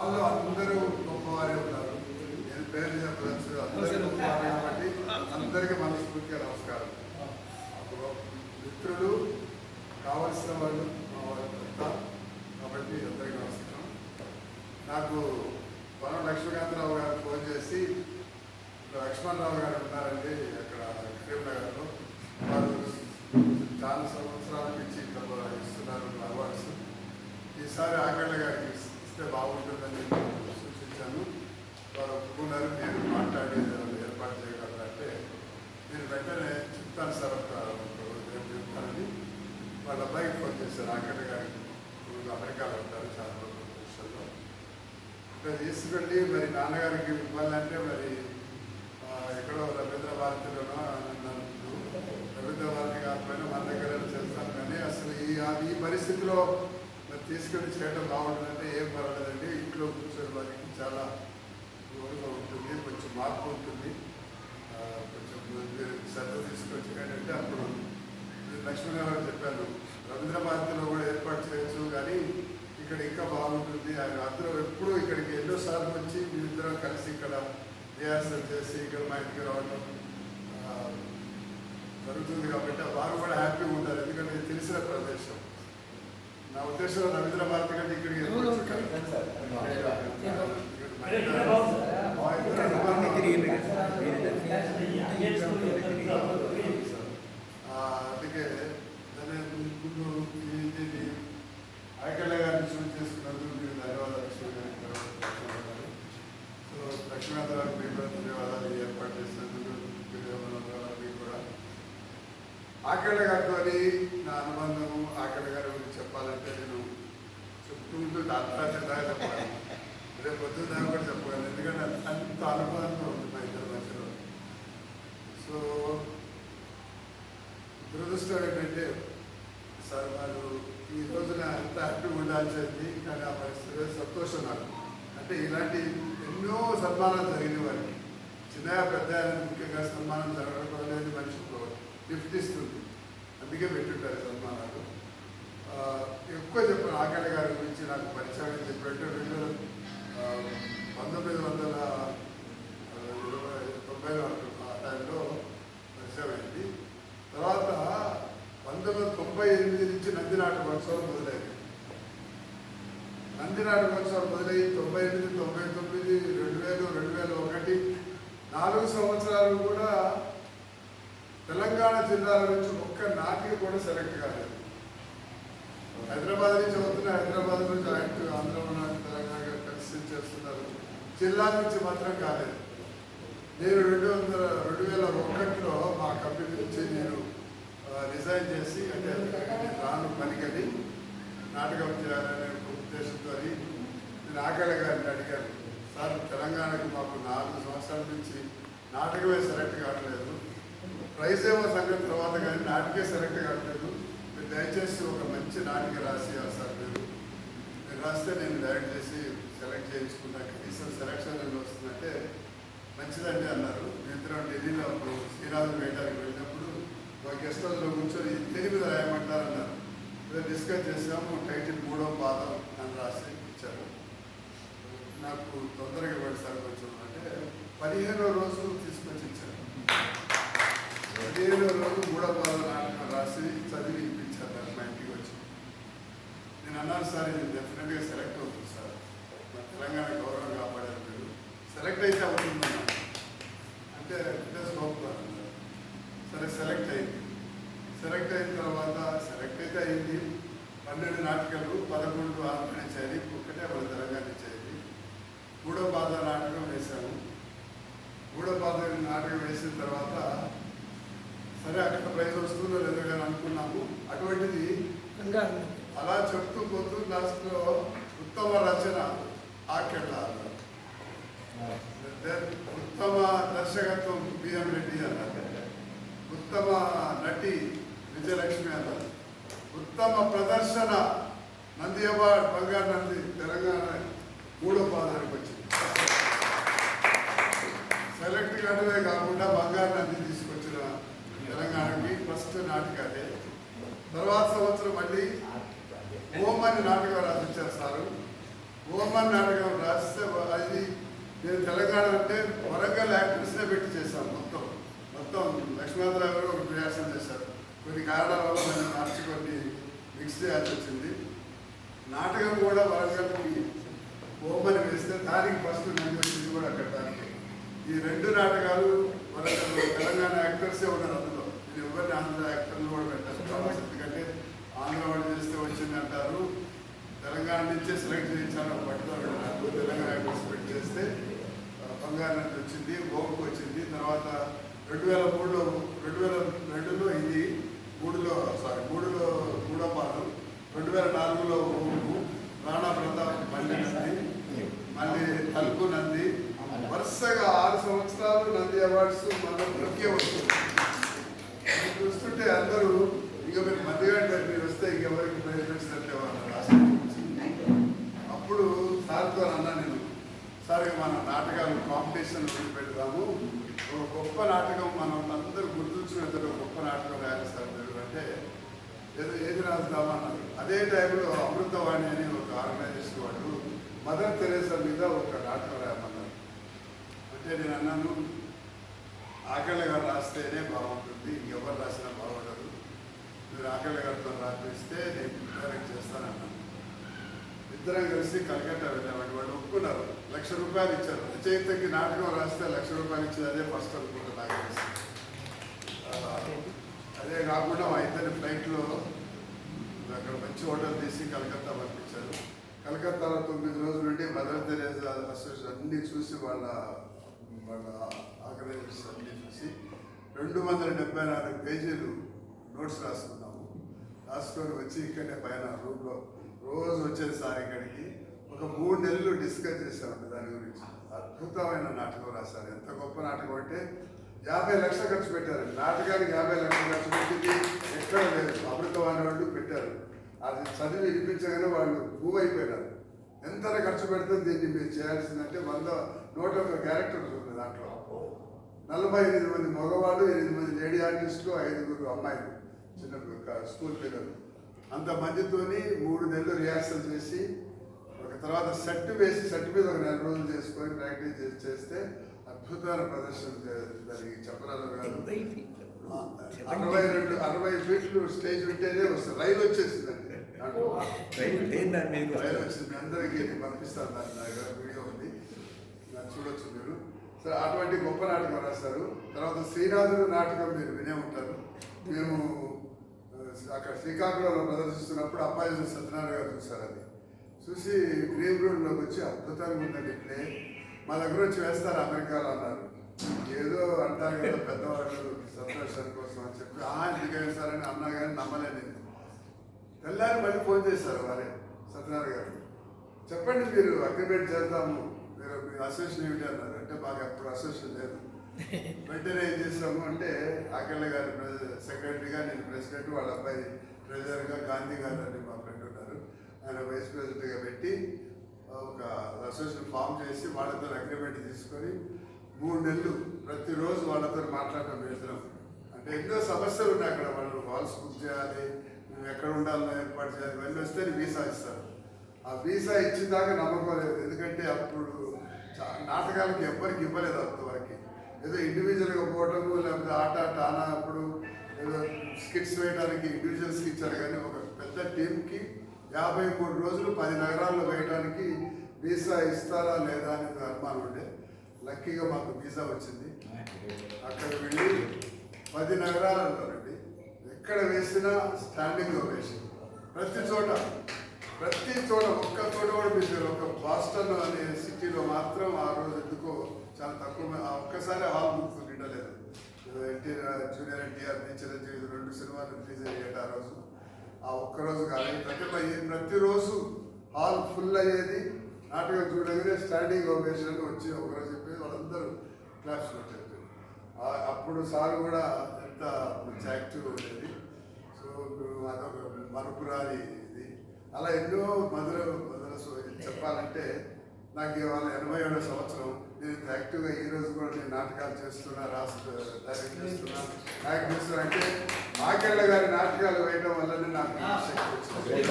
వాళ్ళు అందరూ గొప్పవారే ఉన్నారు. నేను పేరు చెప్పవచ్చు అందరూ గొప్పవారే కాబట్టి అందరికీ మనస్ఫూర్తిగా నమస్కారం. అప్పుడు మిత్రులు కావలసిన వాళ్ళు మా వాళ్ళంతా కాబట్టి అందరికీ నమస్కారం. నాకు వనం లక్ష్మీకాంతరావు గారు ఫోన్ చేసి లక్ష్మణరావు గారు ఉన్నారండి అక్కడ కరీంనగర్లో వారు చాలా సంవత్సరాల నుంచి ఇక్కడ ఇస్తున్నారు అవార్డ్స్. ఈసారి ఆకళ్ళ గారికి ఇస్తే బాగుంటుందని నేను సూచించాను. వారు ఒప్పుకున్నారు మీరు మాట్లాడి ఏర్పాటు చేయగలరంటే నేను వెంటనే చెప్తాను సార్ ఒక చెప్తానని. వాళ్ళ అబ్బాయికి ఫోన్ చేశారు అక్కడ గారికి ఇప్పుడు అమెరికాలో ఉంటారు చాలా రోజుల విషయంలో. ఇక్కడ తీసుకెళ్ళి మరి నాన్నగారికి ఇవ్వాలంటే మరి ఎక్కడో రవీంద్ర భారతిలోనో నన్ను రవీంద్ర భారతి కాకపోయినా మన దగ్గర చేస్తాను. కానీ అసలు ఈ ఈ పరిస్థితిలో తీసుకొని చేయడం బాగుంటుందంటే ఏం పర్వాలేదండి. ఇంట్లో కూర్చొని వారికి చాలా దూరంగా ఉంటుంది కొంచెం మార్పు ఉంటుంది. కొంచెం శ్రద్ధ తీసుకొచ్చి ఏంటంటే అప్పుడు లక్ష్మీనారాయణ గారు చెప్పాను రవీంద్ర భారతిలో కూడా ఏర్పాటు చేయొచ్చు కానీ ఇక్కడ ఇంకా బాగుంటుంది. ఆయన అందరూ ఎప్పుడూ ఇక్కడికి ఎన్నోసార్లు వచ్చి మీరిద్దరం కలిసి ఇక్కడ రిహార్సల్ చేసి ఇక్కడ మా ఇంటికి రావడం జరుగుతుంది కాబట్టి వారు కూడా హ్యాపీగా ఉంటారు. ఎందుకంటే తెలిసిన ప్రదేశం. నా ఉద్దేశంలో రవీంద్ర భారతి కంటే ఇక్కడికి ఎక్కువ అవును, వచ్చి అదే ఇక్కడ మా ఇద్దరు అనుబంధం ఆ, అందుకే దాన్ని ముందు ఇది ఐకల్య గారిని చూసి చేసుకున్నందుకు మీరు ధన్యవాదాలు లక్ష్మీ గారికి ధన్యవాదాలు. సో లక్ష్మీనాథ్ గారికి మీకు కూడా ధన్యవాదాలు ఈ ఏర్పాటు చేసినందుకు మీకు ధన్యవాదాలు మీకు కూడా ఆకళ్ళ గారితో నా అనుబంధము ఆకళ్ళ గారి గురించి చెప్పాలంటే నేను చెప్తూ ఉంటూ చెప్పాలి. రేపు పొద్దున్న కూడా చెప్పగలను ఎందుకంటే అంత అనుబంధం ఉంది ఇద్దరు ఇద్దరి మధ్యలో. సో దురదృష్టం ఏంటంటే సార్ వాళ్ళు ఈ రోజున ఎంత హ్యాపీగా ఉండాల్సింది కానీ ఆ పరిస్థితి సంతోషం నాకు. అంటే ఇలాంటి ఎన్నో సన్మానాలు జరిగిన వారికి. చిన్న పెద్ద ముఖ్యంగా సన్మానం జరగడం అనేది మనిషికి గిఫ్ట్ ఇస్తుంది. అందుకే పెట్టుంటారు సన్మానాలు. ఎక్కువ చెప్పిన. ఆకలి గారి గురించి నాకు పరిచయం చెప్పినట్టు రెండు పంతొమ్మిది వందల తొంభై ఆ టైంలో పరిచయం అయింది తర్వాత పంతొమ్మిది వందల తొంభై ఎనిమిది నుంచి నందినాటి మహోత్సవం మొదలైంది. నందినాటి మహోత్సవం మొదలై తొంభై ఎనిమిది తొంభై తొమ్మిది రెండు వేలు రెండు వేల ఒకటి నాలుగు సంవత్సరాలు కూడా తెలంగాణ జిల్లాల నుంచి ఒక్క నాటికి కూడా సెలెక్ట్ కాలేదు. హైదరాబాద్ నుంచి అవుతున్న హైదరాబాద్ నుంచి జాయింట్ ఆంధ్ర తెలంగాణ కలిసి చేస్తున్నారు. జిల్లా నుంచి మాత్రం కాలేదు. నేను రెండు వందల రెండు వేల ఒకటిలో మా కంపెనీ నుంచి నేను రిజైన్ చేసి అంటే రాను పనికని నాటకం చేయాలనే ఉద్దేశంతో నేను ఆకలి గారిని అడిగాను. సార్ తెలంగాణకు మాకు నాలుగు సంవత్సరాల నుంచి నాటకమే సెలెక్ట్ కావట్లేదు. ప్రైజ్ ఏమో సంగతి తర్వాత కానీ నాటకే సెలెక్ట్ కావట్లేదు. మీరు దయచేసి ఒక మంచి నాటిక రాసి సార్ మీరు మీరు రాస్తే నేను డైరెక్ట్ చేసి సెలెక్ట్ చేయించుకున్నా. కనీసం సెలక్షన్ అని వస్తుందంటే మంచిదండి అన్నారు. మేమిద్దరం ఢిల్లీలో అప్పుడు శ్రీరాజు వేయడానికి వెళ్ళినప్పుడు మా గెస్ట్ హౌస్లో కూర్చొని దేని రాయమంటారు రాయమంటారన్నారు. ఇలా డిస్కస్ చేసాము టైటిల్ మూడో పాదం అని రాసి ఇచ్చారు. నాకు తొందరగా ఇవ్వండి సార్ కొంచెం. అంటే పదిహేనో రోజు తీసుకొచ్చి ఇచ్చారు. పదిహేనో రోజు మూడో పాదం నాటకం రాసి చదివి ఇప్పించారు నాకు మా ఇంటికి. అన్నారు నేను సార్ ఇది డెఫినెట్గా సెలెక్ట్ అవుతుంది సార్. మన తెలంగాణ గౌరవం కాపాడారు మీరు. సెలెక్ట్ అయితే అవుతుందన్నా అంటే ఫిట్నెస్ లోపల సరే సెలెక్ట్ అయింది. సెలెక్ట్ అయిన తర్వాత సెలెక్ట్ అయితే అయింది పన్నెండు నాటకాలు పదకొండు ఆంధ్ర నుంచి అయింది ఒక్కటే మన తెలంగాణ నుంచి అయింది మూడో పాద నాటకం వేశాము మూడో పాద నాటకం వేసిన తర్వాత సరే అక్కడ ప్రైజ్ వస్తుందో లేదో కానీ అనుకున్నాము అటువంటిది బంగారు అలా చెప్తూ పోతూ లాస్ట్లో ఉత్తమ రచన ఆకెళ్ళ ఉత్తమ దర్శకత్వం బిఎం రెడ్డి అన్నారు. ఉత్తమ నటి విజయలక్ష్మి అన్నారు. ఉత్తమ ప్రదర్శన నంది అవార్డ్ బంగారు నంది తెలంగాణ మూడో పాదానికి వచ్చింది. సెలెక్ట్ కావడమే కాకుండా బంగారు నంది తీసుకొచ్చిన తెలంగాణకి ఫస్ట్ నాటికదే తర్వాత సంవత్సరం మళ్ళీ ఓం అని నాటకం రాసిచ్చేస్తారు సారు. ఓమన్ నాటకం రాస్తే అది నేను తెలంగాణ అంటే వరంగల్ యాక్టర్స్నే పెట్టి చేశాను మొత్తం. మొత్తం లక్ష్మీనాథరావు గారు ఒక ప్రయాసం చేశారు. కొన్ని కారణాల వల్ల నేను మార్చి కొన్ని మిక్స్ చేయాల్సి వచ్చింది. నాటకం కూడా వరంగల్కి ఓమని వేస్తే దానికి ఫస్ట్ నేను వచ్చింది కూడా అక్కడ దానికి. ఈ రెండు నాటకాలు వరంగల్ తెలంగాణ యాక్టర్సే ఉన్నారు అందులో. నేను ఎవరిని ఆంధ్ర యాక్టర్లు కూడా పెట్టాను ఎందుకంటే ఆంధ్ర వాళ్ళు చేస్తే వచ్చింది అంటారు. తెలంగాణ నుంచే సెలెక్ట్ చేయించాలని పట్టుదల నాకు తెలంగాణ యాక్టర్స్ పెట్టి చేస్తే బంగారం వచ్చింది ఓంకు వచ్చింది తర్వాత రెండు వేల మూడులో రెండు వేల రెండులో ఇది మూడులో సారీ మూడులో మూడో పాలు రెండు వేల నాలుగులో ఓంకు రాణా ప్రతాప్ మళ్ళీ నంది మళ్ళీ తలుపు నంది వరుసగా ఆరు సంవత్సరాలు నంది అవార్డ్స్ మనం ముఖ్య వస్తుంది చూస్తుంటే అందరూ ఇక మీరు మధ్యగా మీరు వస్తే ఇంకెవరికి ఎవరికి ప్రయోజనం అంటే వాళ్ళు రాష్ట్రం అప్పుడు సార్తో అన్నా నేను సార్ ఇక మన నాటకాలు కాంపిటీషన్ పెడదాము. ఒక గొప్ప నాటకం మనం అందరూ గుర్తుంచుకునేది ఒక గొప్ప నాటకం రాయాలి సార్ అంటే ఏదో ఏది రాద్దామా అన్నారు అదే టైంలో అమృతవాణి అని ఒక ఆర్గనైజేషన్ వాళ్ళు మదర్ తెరేసా మీద ఒక నాటకం రాయమన్నారు. అంటే నేను అన్నాను ఆకలి గారు రాస్తేనే బాగుంటుంది ఇంకెవరు రాసినా బాగుండదు. మీరు ఆకలి గారితో రాపిస్తే నేను డైరెక్ట్ చేస్తానన్నాను. ఇద్దరం కలిసి కలకత్తా వెళ్ళామండి వాళ్ళు ఒప్పుకున్నారు. లక్ష రూపాయలు ఇచ్చారు. రచయితకి నాటకం రాస్తే లక్ష రూపాయలు ఇచ్చేది అదే ఫస్ట్ అనుకుంటా నాకు తెలిసి. అదే కాకుండా మా ఇద్దరి ఫ్లైట్లో అక్కడ మంచి హోటల్ తీసి కలకత్తా పంపించారు. కలకత్తాలో తొమ్మిది రోజుల నుండి మదర్ తెరేజా అసోసియేషన్ అన్నీ చూసి వాళ్ళ వాళ్ళ ఆర్గనైజేషన్ అన్నీ చూసి రెండు వందల డెబ్బై నాలుగు పేజీలు నోట్స్ రాసుకున్నాము. రాసుకొని వచ్చి ఇక్కడనే పైన రూమ్లో రోజు వచ్చేది సార్ ఇక్కడికి ఒక మూడు నెలలు డిస్కస్ చేశారు దాని గురించి. అద్భుతమైన నాటకం రాశారు. ఎంత గొప్ప నాటకం అంటే యాభై లక్షలు ఖర్చు పెట్టారు. నాటకానికి యాభై లక్షలు ఖర్చు పెట్టింది ఎక్కడ లేదు. అమృతం వాళ్ళు పెట్టారు. అది చదివి వినిపించగానే వాళ్ళు భూ అయిపోయినారు. ఎంత ఖర్చు పెడితే దీన్ని మీరు చేయాల్సిందంటే వంద నూట ఒక క్యారెక్టర్స్ ఉంది దాంట్లో. నలభై ఎనిమిది మంది మగవాళ్ళు ఎనిమిది మంది లేడీ ఆర్టిస్టులు ఐదుగురు అమ్మాయిలు. చిన్న స్కూల్ పిల్లలు. అంతమందితోని మూడు నెలలు రిహార్సల్ చేసి ఒక తర్వాత సెట్ వేసి సెట్ మీద ఒక నెల రోజులు చేసుకొని ప్రాక్టీస్ చేసి చేస్తే అద్భుతమైన ప్రదర్శన జరిగి చెప్పరాలు కాదు. అరవై రెండు అరవై ఫీట్లు స్టేజ్ ఉంటేనే వస్తుంది. రైలు వచ్చేసిందండి. రైలు వచ్చింది మీ అందరికీ నేను పంపిస్తాను దాని నా దగ్గర వీడియో ఉంది. దాన్ని చూడొచ్చు మీరు. సరే అటువంటి గొప్ప నాటకం రాశారు. తర్వాత శ్రీనాథుడు నాటకం మీరు వినే ఉంటారు. మేము అక్కడ శ్రీకాకుళంలో ప్రదర్శిస్తున్నప్పుడు అప్పాజీ సత్యనారాయణ గారు చూశారు అది. చూసి గ్రీన్ రోడ్లోకి వచ్చి అద్భుతంగా ఉందండి ప్లే. మా దగ్గర వచ్చి వేస్తారు అమెరికాలో అన్నారు. ఏదో అంటారు కదా పెద్దవాళ్ళు సంతోషాల కోసం అని చెప్పి ఆ ఎందుకు వేస్తారని అన్నా కానీ నమ్మలేదు తెల్లారి మళ్ళీ ఫోన్ చేశారు వారే సత్యనారాయణ గారు. చెప్పండి మీరు అగ్రిమెంట్ చేద్దాము మీరు మీ అసోసియేషన్ ఏమిటి అన్నారు. అంటే మాకు అప్పుడు అసోసియేషన్ లేదు. వెంటనే ఏం చేసాము అంటే అఖిల గారి సెక్రటరీగా నేను ప్రెసిడెంట్ వాళ్ళ అబ్బాయి ట్రెజరర్గా గాంధీ గారు అని మా ఫ్రెండ్ ఉన్నారు. ఆయన వైస్ ప్రెసిడెంట్గా పెట్టి ఒక అసోసియేషన్ ఫామ్ చేసి వాళ్ళతో అగ్రిమెంట్ తీసుకొని మూడు నెలలు ప్రతిరోజు వాళ్ళతో మాట్లాడటం వెళ్తున్నాం అంటే ఎన్నో సమస్యలు ఉన్నాయి అక్కడ. వాళ్ళు హాల్స్ బుక్ చేయాలి నువ్వు ఎక్కడ ఉండాలని ఏర్పాటు చేయాలి వెళ్ళి వస్తే వీసా ఇస్తారు ఆ వీసా ఇచ్చిన దాకా నమ్మకం లేదు. ఎందుకంటే అప్పుడు చా- నాటకాలకి ఎవ్వరికి ఇవ్వలేదు అప్పుడు. ఏదో ఇండివిజువల్గా పోవటము లేకపోతే ఆట ఆట ఆనప్పుడు అప్పుడు ఏదో స్కిట్స్ వేయడానికి ఇండివిజువల్ ఇచ్చారు కానీ ఒక పెద్ద టీంకి యాభై మూడు రోజులు పది నగరాల్లో వేయడానికి వీసా ఇస్తారా లేదా అనేది అనుమానం ఉండే. లక్కీగా మాకు వీసా వచ్చింది. అక్కడ వెళ్ళి పది నగరాలు అంటారండి ఎక్కడ వేసినా స్టాండింగ్ వేసి ప్రతి చోట ప్రతి చోట ఒక్క చోట కూడా మిస్ అయ్యారు. ఒక బాస్టన్ అనే సిటీలో మాత్రం ఆ రోజు ఎందుకో చాలా తక్కువ ఆ ఒక్కసారి హాల్ బుక్ నిండలేదు. ఎన్టీఆర్ జూనియర్ ఎన్టీఆర్ చిరంజీవి రెండు సినిమాలు రిలీజ్ అయ్యేట ఆ రోజు. ఆ ఒక్క రోజు కానీ ప్రతి ప్రతిరోజు హాల్ ఫుల్ అయ్యేది నాటకం చూడగానే స్టాండింగ్ ఓవేషన్ వచ్చి ఒకరోజు చెప్పేది వాళ్ళందరూ క్లాప్స్ కొట్టారు అప్పుడు సార్ కూడా ఎంత మంచి యాక్టివ్ ఉండేది. సో అదొక మరపురాని అలా ఎన్నో మధుర మధుర సో- చెప్పాలంటే నాకు ఇవాళ ఎనభై ఏడో సంవత్సరం. నేను యాక్టివ్గా ఈ రోజు కూడా నేను నాటకాలు చేస్తున్నా రాస్తు డైరెక్ట్ చేస్తున్నా. యాక్ట్ చేస్తున్నా. అంటే మాకెళ్ళ గారి నాటకాలు వేయడం వల్లనే నాకు ఈ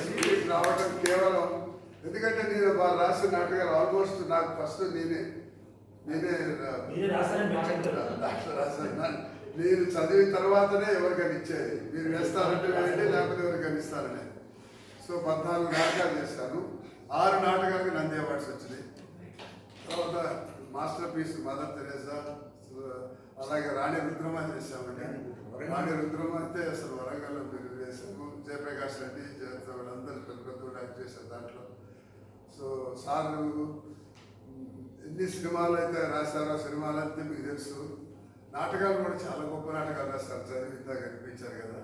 శక్తి రావడం కేవలం ఎందుకంటే నేను వారు రాసిన నాటకాలు ఆల్మోస్ట్ నాకు ఫస్ట్ నేనే నేనే రాస్తారని మీరు నేను చదివిన తర్వాతనే ఎవరికైనా ఇచ్చేది. మీరు వేస్తారంటే వేయండి లేకపోతే ఎవరికైనా ఇస్తారనే. సో పద్నాలుగు నాటకాలు చేశాను. ఆరు నాటకాలకు నంది అవార్డ్స్ వచ్చినాయి. తర్వాత మాస్టర్ పీస్ మదర్ తెరేసా అలాగే రాణి రుద్రమ చేశామండి. రాణి రుద్రమ అయితే అసలు వరంగల్లో మీరు వేసాము జయప్రకాష్ రెడ్డి జయత వీళ్ళందరూ పెద్ద పెద్ద యాక్ట్ చేశారు దాంట్లో. సో సార్లు ఎన్ని సినిమాలు అయితే రాశారో సినిమాలు అయితే మీకు తెలుసు. నాటకాలు కూడా చాలా గొప్ప నాటకాలు రాస్తారు. చదివిద్దా కనిపించారు కదా.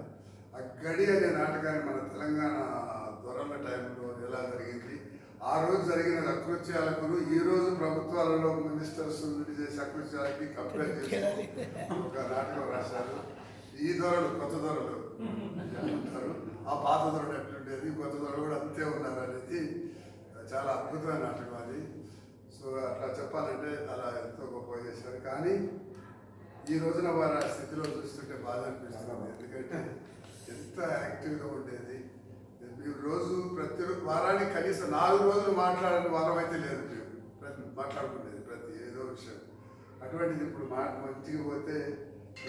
ఆ గడి అనే నాటకాన్ని మన తెలంగాణ దొరల టైంలో ఎలా జరిగింది? ఆ రోజు జరిగిన అకృత్యాలకు ఈ రోజు ప్రభుత్వాలలో మినిస్టర్స్ చేసే అకృత్యాలకి కంప్లైంట్ చేసి ఒక నాటకం రాశారు. ఈ దొరలు కొత్త దొరలు అంటారు ఆ పాత దొరలు ఎట్లుండేది? కొత్త దొరలు కూడా అంతే ఉన్నారు అనేది చాలా అద్భుతమైన నాటకం అది. సో అట్లా చెప్పాలంటే అలా ఎంతో గొప్ప చేశారు. కానీ ఈ రోజున వారు ఆ స్థితిలో చూస్తుంటే బాధ అనిపిస్తుంది. ఎందుకంటే ఎంత యాక్టివ్గా ఉండేది. మీరు రోజు ప్రతి వారానికి కనీసం నాలుగు రోజులు మాట్లాడని వారం అయితే లేదు మేము ప్రతి మాట్లాడుకునేది ప్రతి ఏదో విషయం. అటువంటిది ఇప్పుడు మా మంచిగా పోతే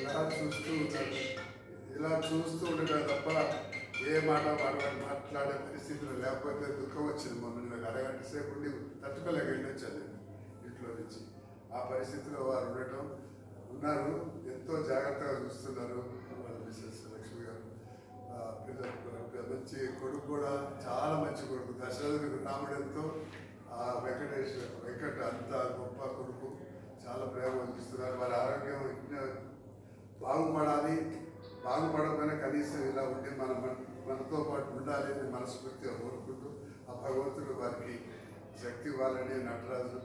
ఇలా చూస్తూ ఉంటారు. ఇలా చూస్తూ ఉండటం తప్ప ఏ మాట మాట్లాడ మాట్లాడే పరిస్థితిలో లేకపోతే దుఃఖం వచ్చింది. మమ్మల్ని నాకు అరగంట సేపు ఉండి తట్టుకోలేక వెళ్ళొచ్చాను నేను ఇంట్లో నుంచి. ఆ పరిస్థితిలో వారు ఉండటం ఉన్నారు. ఎంతో జాగ్రత్తగా చూస్తున్నారు. వాళ్ళ మిస్సెస్ లక్ష్మి గారు పిల్లలు మంచి కొడుకు కూడా చాలా మంచి కొడుకు. దశరథుడు రాముడు ఎంతో ఆ వెంకటేష్ వెంకట అంత గొప్ప కొడుకు. చాలా ప్రేమ అనిపిస్తున్నారు వారి ఆరోగ్యం బాగుపడాలి. బాగుపడకపోయినా కనీసం ఇలా ఉండి మన మన- మనతో పాటు ఉండాలి అని మనస్ఫూర్తిగా కోరుకుంటూ ఆ భగవంతుడు వారికి శక్తి ఇవ్వాలని నటరాజు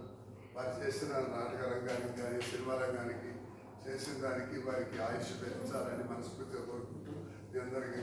వారు చేసిన నాటక రంగానికి కానీ సినిమా రంగానికి చేసిన దానికి వారికి ఆయుష్ పెంచాలని మనస్ఫూర్తిగా కోరుకుంటూ మీ అందరికీ